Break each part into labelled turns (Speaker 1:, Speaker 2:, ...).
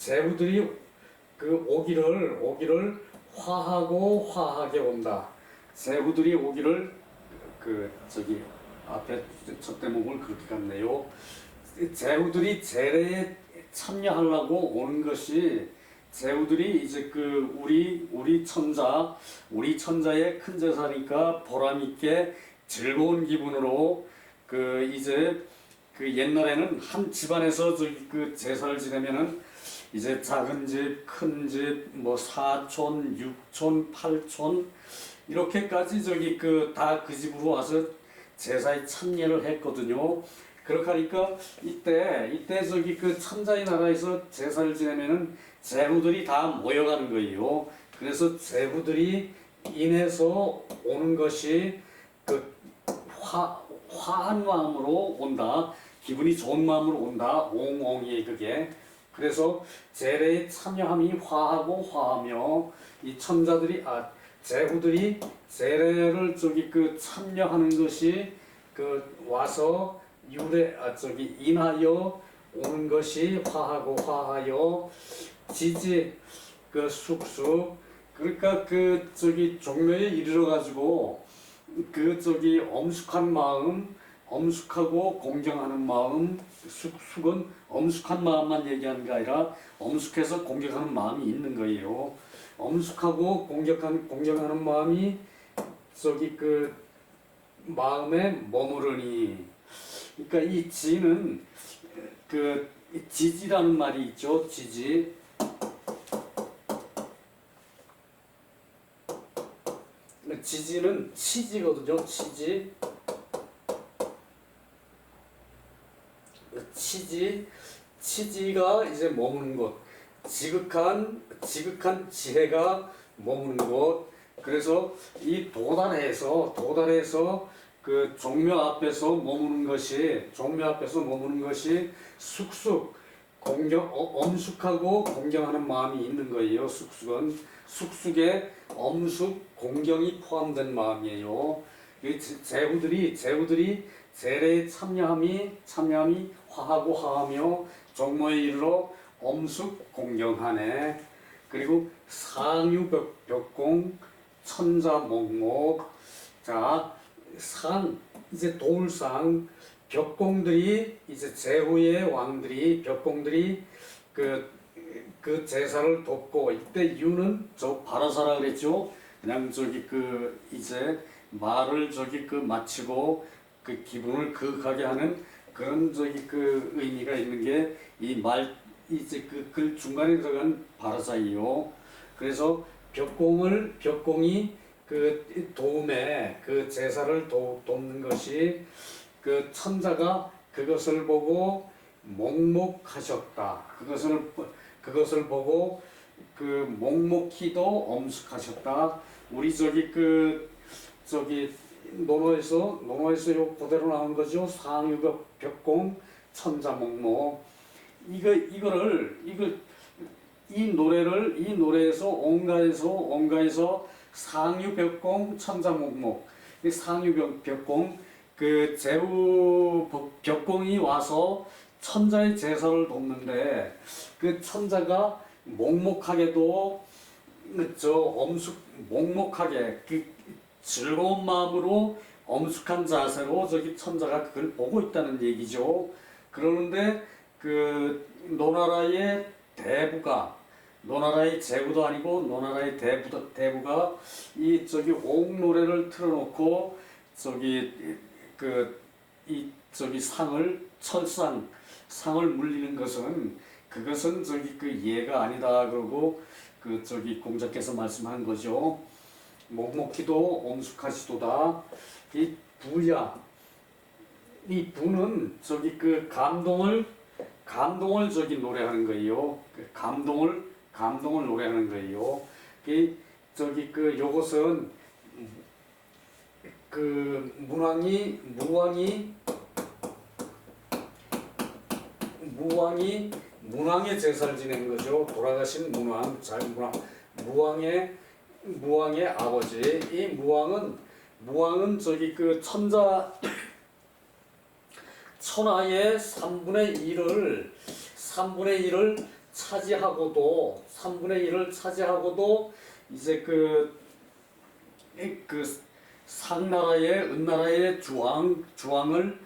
Speaker 1: 제후들이 그 오기를 오기를 화하고 화하게 온다. 제후들이 오기를 그 저기 앞에 첫 대목을 그렇게 갔네요. 제후들이 제례에 참여하려고 오는 것이 제후들이 이제 그 우리 우리 천자 우리 천자의 큰 제사니까 보람 있게 즐거운 기분으로 그 이제 그 옛날에는 한 집안에서 저기 그 제사를 지내면은 이제 작은 집, 큰 집, 뭐 사촌, 육촌, 팔촌 이렇게까지 저기 그다그 집으로 와서 제사에 참여를 했거든요. 그렇게 하니까 이때 이때 저기 그 천자의 나라에서 제사를 지내면은 제후들이 다 모여가는 거예요. 그래서 제후들이 인해서 오는 것이 그 화, 화한 마음으로 온다. 기분이 좋은 마음으로 온다. 옹옹이 그게. 그래서 제례에 참여함이 화하고 화하며 이 천자들이 아 제후들이 제례를 저기 그 참여하는 것이 그 와서 유래 아 저기 인하여 오는 것이 화하고 화하여 지지 그 쑥쑥 그러니까 그 저기 종묘에 이르러 가지고 그 저기 엄숙한 마음 엄숙하고 공경하는 마음 쑥, 쑥은 엄숙한 마음만 얘기하는 게 아니라 엄숙해서 공경하는 마음이 있는 거예요. 엄숙하고 공격한 공경하는 마음이 저기 그 마음에 머무르니 그러니까 이 지는 그 지지라는 말이 있죠. 지지 지지는 치지거든요. 치지 치지 치지가 이제 머무는 곳 지극한 지극한 지혜가 머무는 곳 그래서 이 도단에서 도단에서 그 종묘 앞에서 머무는 것이 종묘 앞에서 머무는 것이 쑥쑥 공경 어, 엄숙하고 공경하는 마음이 있는 거예요. 쑥쑥은 쑥쑥에 엄숙 공경이 포함된 마음이에요. 이 제- 제후들이 제후들이 제례에 참여함이 참여함이 화하고 화하며 종모에 이르러 엄숙 공경하네. 그리고 상유벽공 천자목목 자상 이제 돌상 벽공들이 이제 제후의 왕들이 벽공들이 그, 그 제사를 돕고 이때 유는 저 바라사라 그랬죠. 그냥 저기 그 이제 말을 저기 그 마치고 그 기분을 그윽하게 하는 그런 저기 그 의미가 있는 게 이 말 이제 그글 중간에 들어간 바라사이요. 그래서 벽공을 벽공이 그 도움에 그 제사를 도, 돕는 것이 그 천자가 그것을 보고 목목하셨다. 그것을 그것을 보고 그 목목히도 엄숙하셨다. 우리 저기 그 저기 논어에서 논어에서 요 그대로 나온 거죠. 상유벽 벽공 천자목목 이거 이거를 이걸 이 노래를 이 노래에서 온가에서 온가에서 상유벽공 천자목목 이 상유벽공 그 제후 벽- 벽공이 와서 천자의 제사를 돕는데 그 천자가 목목하게도 저 엄숙 목목하게 그 즐거운 마음으로 엄숙한 자세로 저기 천자가 그걸 보고 있다는 얘기죠. 그러는데 그 노나라의 대부가 노나라의 제부도 아니고 노나라의 대부 대부가 이 저기 옥 노래를 틀어놓고 저기 그 이 저기 상을 철상 상을 물리는 것은 그것은 저기 그 예가 아니다 그러고 그 저기 공자께서 말씀한 거죠. 목목히도 엄숙하시도다. 이 부야 이 부는 저기 그 감동을 감동을 저기 노래하는 거예요. 그 감동을 감동을 노래하는 거예요. 이 저기 그 요것은 그 문왕이 무왕이 무왕이 문왕의 제사를 지낸 거죠. 돌아가신 문왕, 잘 문왕, 무왕의 무왕의 아버지. 이 무왕은 무왕은 저기 그 천자 천하의 3분의 1을 3분의 1을 차지하고도 3분의 1을 차지하고도 이제 그, 이- 그 상나라의 은나라의 주왕 주왕을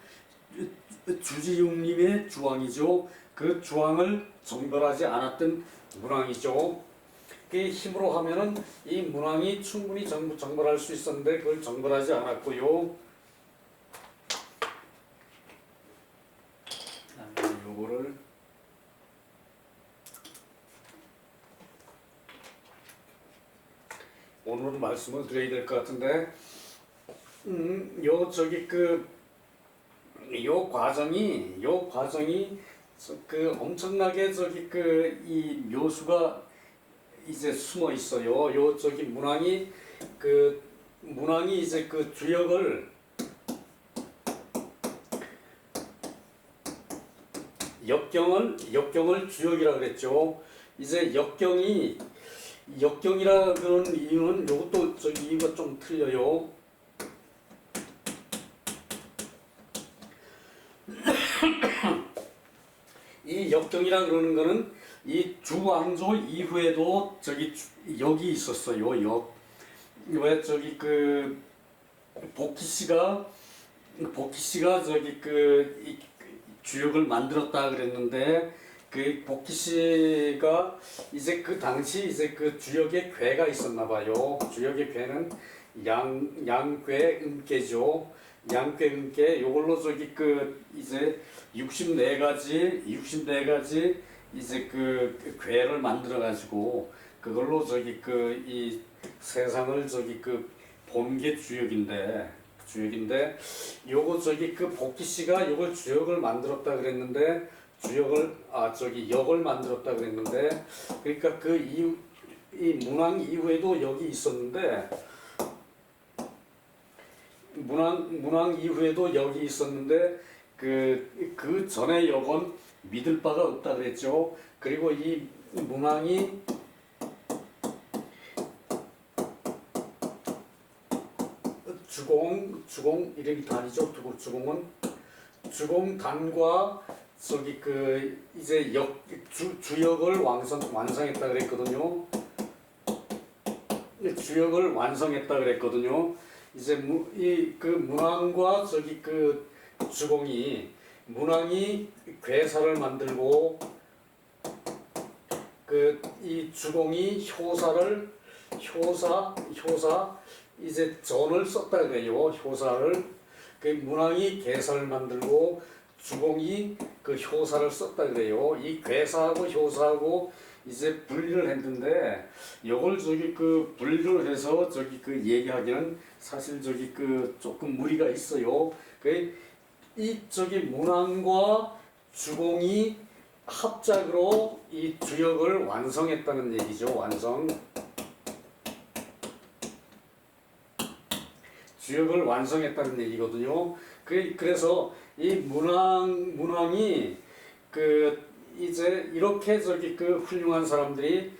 Speaker 1: 주지용님의 주왕이죠. 그 주왕을 정벌하지 않았던 문왕이죠. 그 힘으로 하면은 이 문왕이 충분히 정, 정벌할 수 있었는데 그걸 정벌하지 않았고요. 요거를 오늘은 말씀을 드려야 될 것 같은데, 음, 요 저기 그, 요 과정이, 요 과정이 저- 그 엄청나게 저기 그 이 묘수가 이제 숨어 있어요. 요 저기 문왕이 그 문왕이 이제 그 주역을 역경을 역경을 주역이라 그랬죠. 이제 역경이 역경이라 그런 이유는 요것도 저기 이유가 좀 틀려요. 이 역경이라 그러는 거는 이 주왕조 이후에도 저기 주- 여기 있었어요. 역. 왜 저기 그 복희 씨가 복희 씨가 저기 그 이- 주역을 만들었다 그랬는데 그 복희 씨가 이제 그 당시 이제 그 주역에 괴가 있었나 봐요. 주역의 괴는 양 양괴 음계죠. 양괴 음계 요걸로 저기 그 이제 64가지 64가지 이제 그 괴를 만들어 가지고 그걸로 저기 그 이 세상을 저기 그 본 게 주역인데 주역인데 요거 저기 그 복희 씨가 요걸 주역을 만들었다 그랬는데 주역을 아 저기 역을 만들었다 그랬는데 그러니까 그 이후 이 문왕 이후에도 역이 있었는데 문왕 문왕 이후에도 역이 있었는데 그 그 전에 역은 믿을 바가 없다 그랬죠. 그리고 이 문왕이 주공 주공 이름이 단이죠. 주- 주공은 주공단과 저기 그 이제 역 주, 주역을 완성 완성했다 그랬거든요. 주역을 완성했다 그랬거든요. 이제 이 그 문왕과 저기 그 주공이 문왕이 괴사를 만들고 그 이 주공이 효사를 효사 효사 이제 전을 썼다 그래요. 효사를 그 문왕이 개사를 만들고 주공이 그 효사를 썼다 그래요. 이 괴사하고 효사하고 이제 분리를 했는데 이걸 저기 그 분리를 해서 저기 그 얘기하기는 사실 저기 그 조금 무리가 있어요. 그 이 저기 문왕과 주공이 합작으로 이 주역을 완성했다는 얘기죠. 완성. 주역을 완성했다는 얘기거든요. 그 그래서 이 문왕 문왕이 그 이제 이렇게 저기 그 훌륭한 사람들이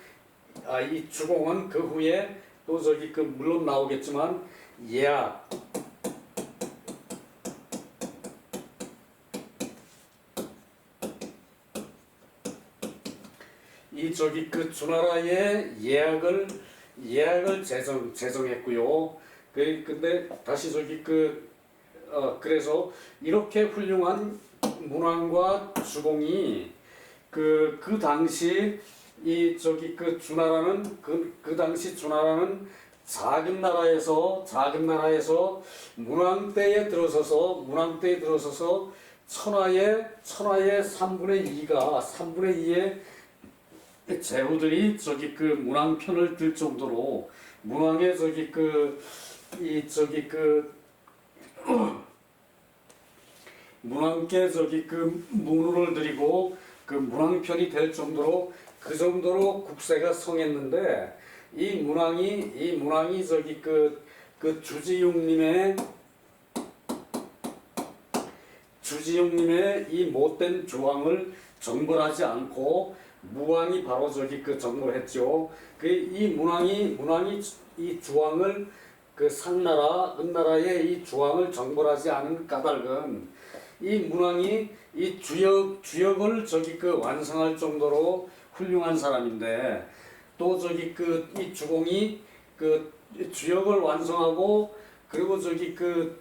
Speaker 1: 아 이 주공은 그 후에 또 저기 그 물론 나오겠지만 예약 이 저기 그 주나라의 예약을 예약을 제정 제정했고요. 그 근데 다시 저기 그 어, 그래서 이렇게 훌륭한 문왕과 주공이 그, 그 당시 이 저기 그 주나라는 그, 그 당시 주나라는 작은 나라에서 작은 나라에서 문왕 때에 들어서서 문왕 때에 들어서서 천하의 천하의 3분의 2가 3분의 2의 제후들이 저기 그 문왕 편을 들 정도로 문왕의 저기 그 이 저기 그 문왕께 저기 그 문호를 드리고 그 문왕편이 될 정도로 그 정도로 국세가 성했는데 이 문왕이 이 문왕이 저기 그 그 주지용님의 주지용님의 이 못된 조항을 정벌하지 않고 무왕이 바로 저기 그 정벌했죠. 그 이 문왕이 문왕이 이 주왕을 그 상나라 은나라의 이 주왕을 정벌하지 않은 까닭은 이 문왕이 이 주역 주역을 저기 그 완성할 정도로 훌륭한 사람인데 또 저기 그 이 주공이 그 주역을 완성하고 그리고 저기 그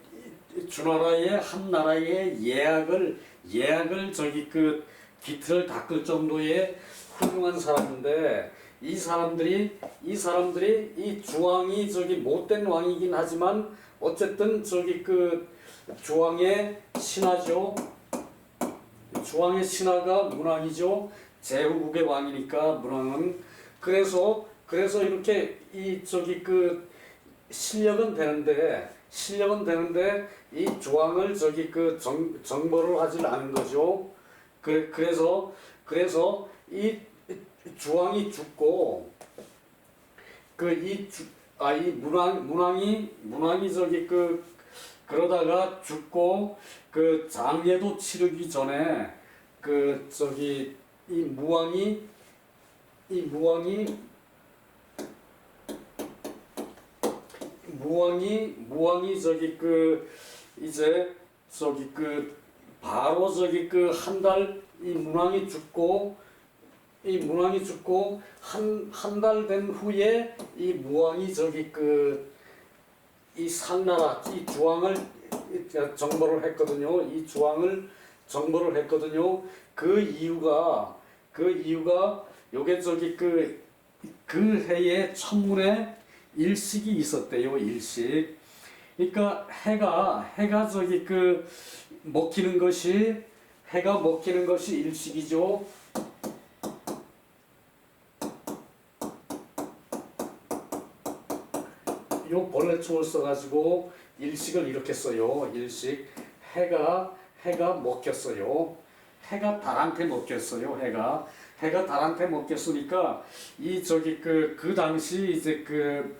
Speaker 1: 주나라의 한 나라의 예약을 예약을 저기 그 기틀을 닦을 정도의 훌륭한 사람인데 이 사람들이 이 사람들이 이 주왕이 저기 못된 왕이긴 하지만 어쨌든 저기 그 주왕의 신하죠. 주왕의 신하가 문왕이죠. 제후국의 왕이니까 문왕은 그래서 그래서 이렇게 이 저기 그 실력은 되는데 실력은 되는데 이 주왕을 저기 그 정, 정벌을 하질 않은 거죠. 그, 그래서 그래서 이 주왕이 죽고 그이 아이 문왕 문왕이 문왕이 저기 그 그러다가 죽고 그 장례도 치르기 전에 그 저기 이 무왕이 이 무왕이 무왕이 무왕이 저기 그 이제 저기 그 바로 저기 그 한 달 이 문왕이 죽고 이 문왕이 죽고 한 한 달 된 후에 이 무왕이 저기 그 이 상나라 이 주왕을 정벌을 했거든요. 이 주왕을 정벌을 했거든요. 그 이유가 그 이유가 요게 저기 그그 해에 천문에 일식이 있었대요. 일식. 그러니까 해가 해가 저기 그 먹히는 것이 해가 먹히는 것이 일식이죠. 요 벌레총을 써가지고 일식을 이렇게 써요. 일식 해가 해가 먹혔어요. 해가 달한테 먹혔어요. 해가 해가 달한테 먹혔으니까 이 저기 그그 당시 이제 그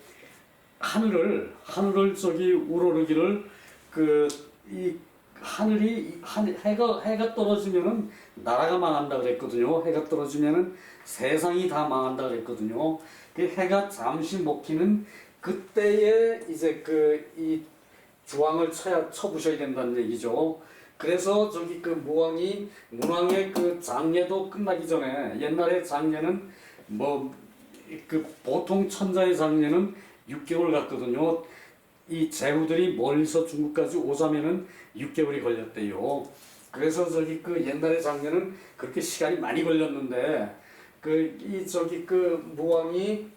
Speaker 1: 하늘을 하늘을 저기 우러르기를 그 이 하늘이 한 해가 해가 떨어지면은 나라가 망한다 그랬거든요. 해가 떨어지면은 세상이 다 망한다 그랬거든요. 그 해가 잠시 먹히는 그때에 이제 그 이 주왕을 쳐야 쳐부셔야 된다는 얘기죠. 그래서 저기 그 무왕이 문왕의 그 장례도 끝나기 전에 옛날에 장례는 뭐 그 보통 천자의 장례는 6개월 갔거든요. 이 제후들이 멀리서 중국까지 오자면은 6개월이 걸렸대요. 그래서 저기 그 옛날의 장례는 그렇게 시간이 많이 걸렸는데 그 이 저기 그 무왕이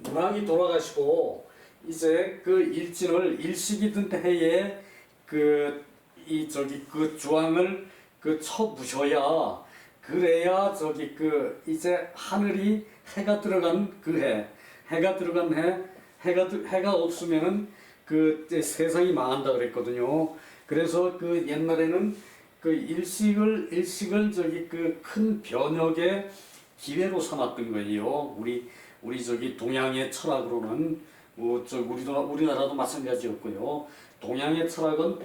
Speaker 1: 문왕이 돌아가시고 이제 그 일진을 일식이든 해에 그 이 저기 그 주왕을 그 쳐부셔야 그래야 저기 그 이제 하늘이 해가 들어간 그 해 해가 들어간 해 해가 들- 해가 없으면은 그 세상이 망한다 그랬거든요. 그래서 그 옛날에는 그 일식을 일식을 저기 그 큰 변혁의 기회로 삼았던 거예요. 우리 우리 저기 동양의 철학으로는 뭐저 우리도 우리나라도 마찬가지였고요. 동양의 철학은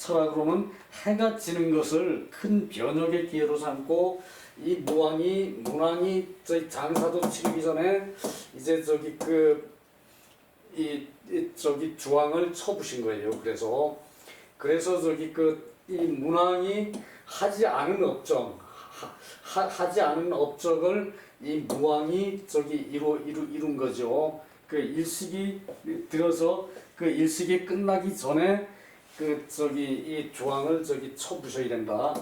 Speaker 1: 철학으로는 해가 지는 것을 큰 변혁의 기회로 삼고 이 무왕이 문왕이 저희 장사도 치르기 전에 이제 저기 그 이 저기 주왕을 쳐부신 거예요. 그래서 그래서 저기 그 이 문왕이 하지 않은 업적 하, 하, 하지 않은 업적을 이 무왕이 저기 이루 이루 이룬 거죠. 그 일식이 들어서 그 일식이 끝나기 전에 그 저기 이 주왕을 저기 쳐부셔야 된다.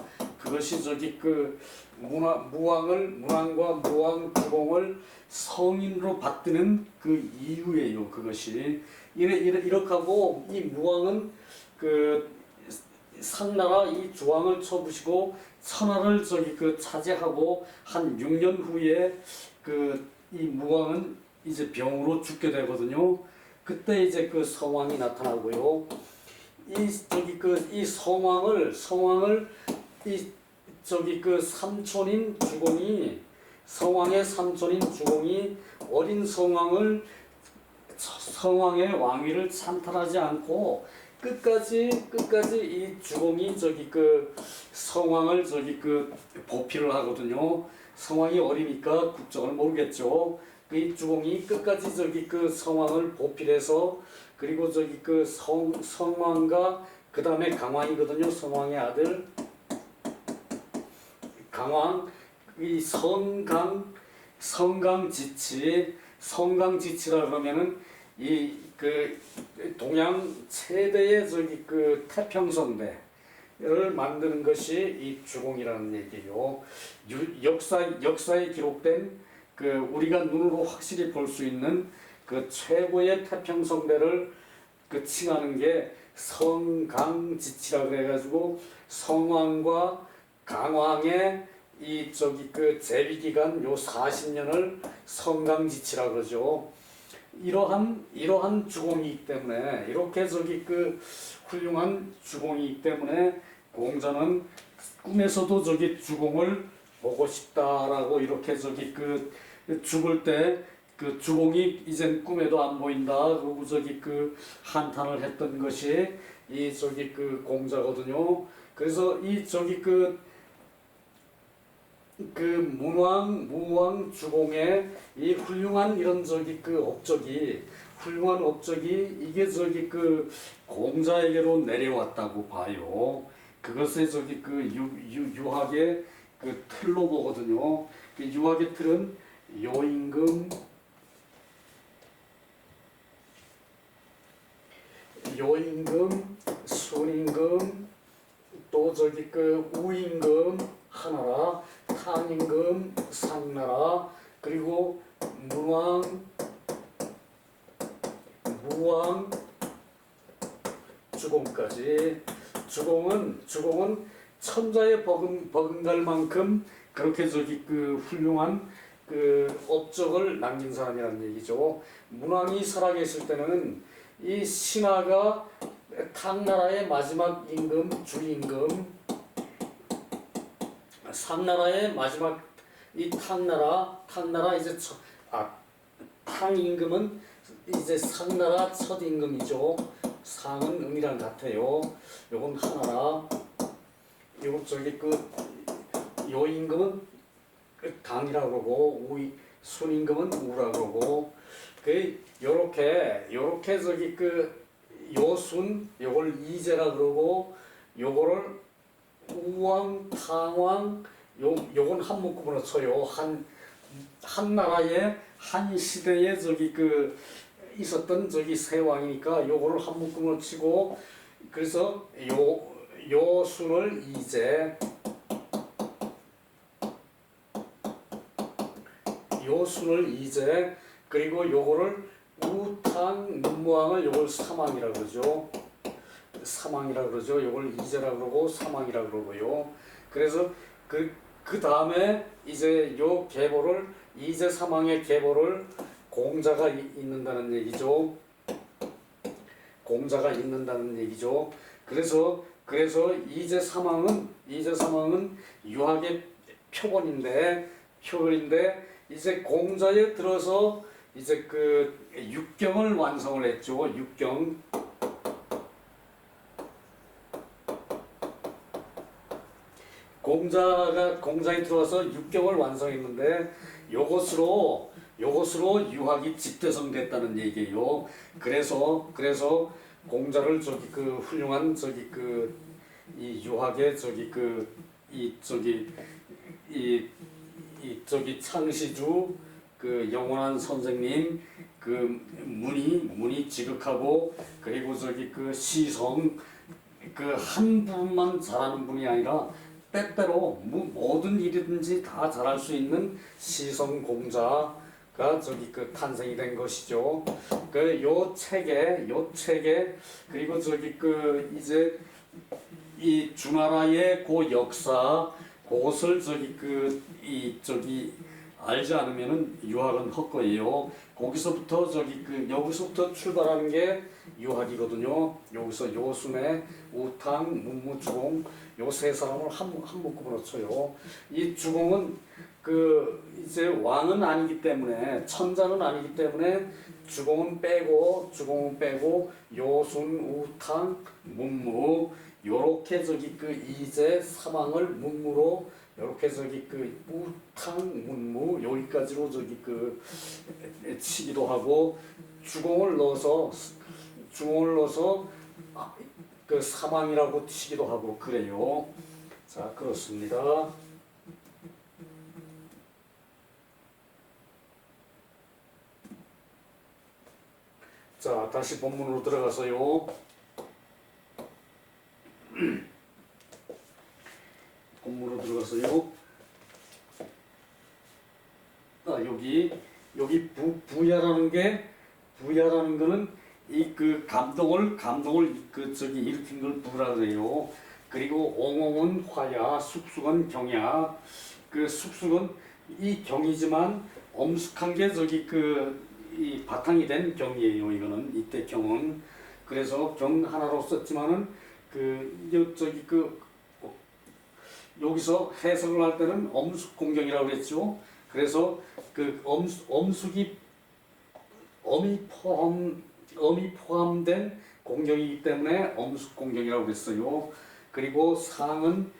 Speaker 1: 그것이 저기 그 문화, 무왕을 문왕과 무왕 주공을 성인으로 받드는 그 이유예요. 그것이 이래 이래 이렇게 하고 이 무왕은 그 상나라 이 주왕을 쳐부시고 천하를 저기 그 차지하고 한 6년 후에 그 이 무왕은 이제 병으로 죽게 되거든요. 그때 이제 그 성왕이 나타나고요. 이 저기 그 이 성왕을 성왕을 이 저기 그 삼촌인 주공이 성왕의 삼촌인 주공이 어린 성왕을 성왕의 왕위를 찬탈하지 않고 끝까지 끝까지 이 주공이 저기 그 성왕을 저기 그 보필을 하거든요. 성왕이 어리니까 국적을 모르겠죠. 그이 주공이 끝까지 저기 그 성왕을 보필해서 그리고 저기 그 성, 성왕과 그 다음에 강왕이거든요. 성왕의 아들 강왕 이 성강 성강지치 성강지치라 그러면은 이 그 동양 최대의 저기 그 태평성대 를 만드는 것이 이 주공이라는 얘기예요. 유, 역사 역사에 기록된 그 우리가 눈으로 확실히 볼 수 있는 그 최고의 태평성대를 그 칭하는 게 성강지치라 그래가지고 성왕과 강왕의 이 저기 그 재위 기간 요 40년을 성강지치라 그러죠. 이러한 이러한 주공이기 때문에 이렇게 저기 그 훌륭한 주공이기 때문에 공자는 꿈에서도 저기 주공을 보고 싶다라고 이렇게 저기 그 죽을 때 그 주공이 이젠 꿈에도 안 보인다 그리고 저기 그 한탄을 했던 것이 이 저기 그 공자거든요. 그래서 이 저기 그 그 문왕, 무왕, 주공의 이 훌륭한 이런 저기 그 업적이 훌륭한 업적이 이게 저기 그 공자에게로 내려왔다고 봐요. 그것을 저기 그 유, 유, 유학의 그 틀로 보거든요. 그 유학의 틀은 요임금, 순임금, 또 저기 그 우임금 하나라, 탕임금 상나라, 그리고 문왕, 무왕, 주공까지. 주공은 주공은 천자의 버금 버금갈 만큼 그렇게 저기 그 훌륭한 그 업적을 남긴 사람이라는 얘기죠. 문왕이 살아계실 때는 이 신하가 탕나라의 마지막 임금 주임금 상나라의 마지막 이 탕나라 탕나라 이제 처, 아 탕 임금은 이제 상나라 첫 임금이죠. 상은 음이랑 같아요. 요건 하나라. 요건 저기 그 요 임금은 그 강이라고 그러고 우이 순 임금은 우라 그러고 그 요렇게 요렇게 저기 그 요순 요걸 이제라 그러고 요거를 우왕 탕왕 요 요건 한 묶음으로 쳐요 한 한 나라의 한 시대에 저기 그 있었던 저기 세 왕이니까 요거를 한 묶음으로 치고 그래서 요 요순을 이제 요순을 이제 그리고 요거를 우탕 문무왕을 요걸 사망이라 그러죠. 사망이라 그러죠. 요걸 이제라 그러고 사망이라 그러고요. 그래서 그, 그 다음에 이제 요 계보를 이제 사망의 계보를 공자가 이- 있는다는 얘기죠. 공자가 있는다는 얘기죠. 그래서 그래서 이제 사망은 이제 사망은 유학의 표본인데 표본인데 이제 공자에 들어서 이제 그 육경을 완성을 했죠. 육경 공자가 공자에 들어와서 육경을 완성했는데 요것으로 요것으로 유학이 집대성됐다는 얘기예요. 그래서 그래서 공자를 저기 그 훌륭한 저기 그 이 유학의 저기 그 이 저기 이, 이 저기 창시주 그 영원한 선생님 그 문이 문이 지극하고 그리고 저기 그 시성 그한 분만 잘하는 분이 아니라 때때로 뭐 모든 일이든지 다 잘할 수 있는 시성 공자가 저기 그 탄생이 된 것이죠. 그 요 책에 요 책에 그리고 저기 그 이제 이 주나라의 그 역사 그것을 저기 그 이 저기 알지 않으면은 유학은 헛거예요. 거기서부터 저기 그 여기서부터 출발하는 게 유학이거든요. 여기서 요순의 우탕, 문무 주공 요 세 사람을 한, 한 묶음으로 쳐요. 이 주공은 그 이제 왕은 아니기 때문에 천자는 아니기 때문에 주공은 빼고 주공은 빼고 요순, 우탕, 문무 요렇게 저기 그 이제 사망을 문무로 이렇게 저기 그 우탕 문무 여기까지로 저기 그 치기도 하고 주공을 넣어서 주공을 넣어서 아, 그 사망이라고 치기도 하고 그래요. 자 그렇습니다. 자 다시 본문으로 들어가서요. 본문으로 들어가서요. 아, 여기 여기 부 부야라는 게 부야라는 거는 이 그 감동을 감동을 그 저기 일으킨 걸 부라 그래요. 그리고 옹옹은 화야, 숙숙은 경야. 그 숙숙은 이 경이지만 엄숙한 게 저기 그 이 바탕이 된 경이에요. 이거는 이때 경은 그래서 경 하나로 썼지만은 그 여- 저기 그 어, 여기서 해석을 할 때는 엄숙 공경이라고 그랬죠. 그래서 그 엄, 엄숙이 엄이 포함 엄이 포함된 공경이기 때문에 엄숙 공경이라고 그랬어요. 그리고 상은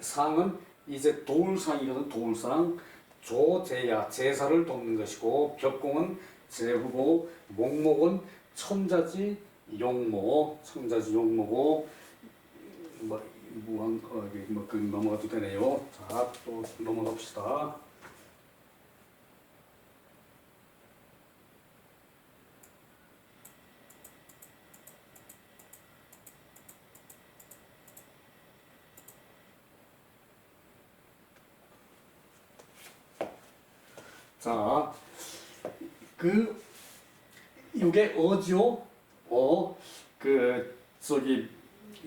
Speaker 1: 상은 이제 도울상이거든 도울상 조제야 제사를 돕는 것이고 벽공은 제후고 목목은 천자지 용모 천자지 용모고 뭐 무한 어, 뭐그 넘어가도 되네요. 자 또 넘어갑시다. 자, 그 이게 어죠? 어, 그 저기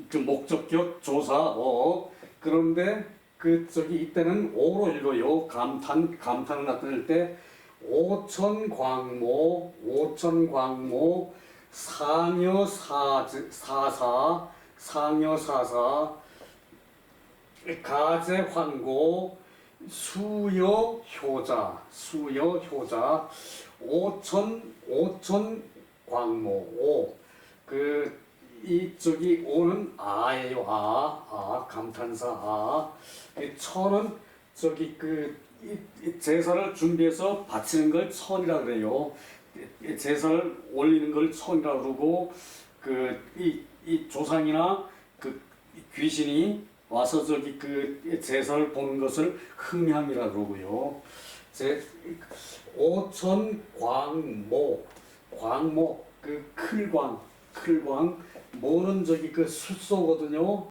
Speaker 1: 그 목적격 조사 어 그런데 그 저기 이때는 오로 읽어요. 감탄 감탄을 나타낼 때 오천 광모 오천 광모 상여 사 사사 상여 사사 가제 환고 수여 효자 수여 효자 오천 오천 광모 오그 이쪽이 오는 아예요 아 아 감탄사 아이 천은 저기 그 제사를 준비해서 바치는 걸 천이라 그래요 이 제사를 올리는 걸 천이라 그러고 그이 이 조상이나 그 귀신이 와서 저기 그 제사를 보는 것을 흥향이라 그러고요. 제 오천 광모 광모 그 클광 클광 모는 저기 그 숫소거든요.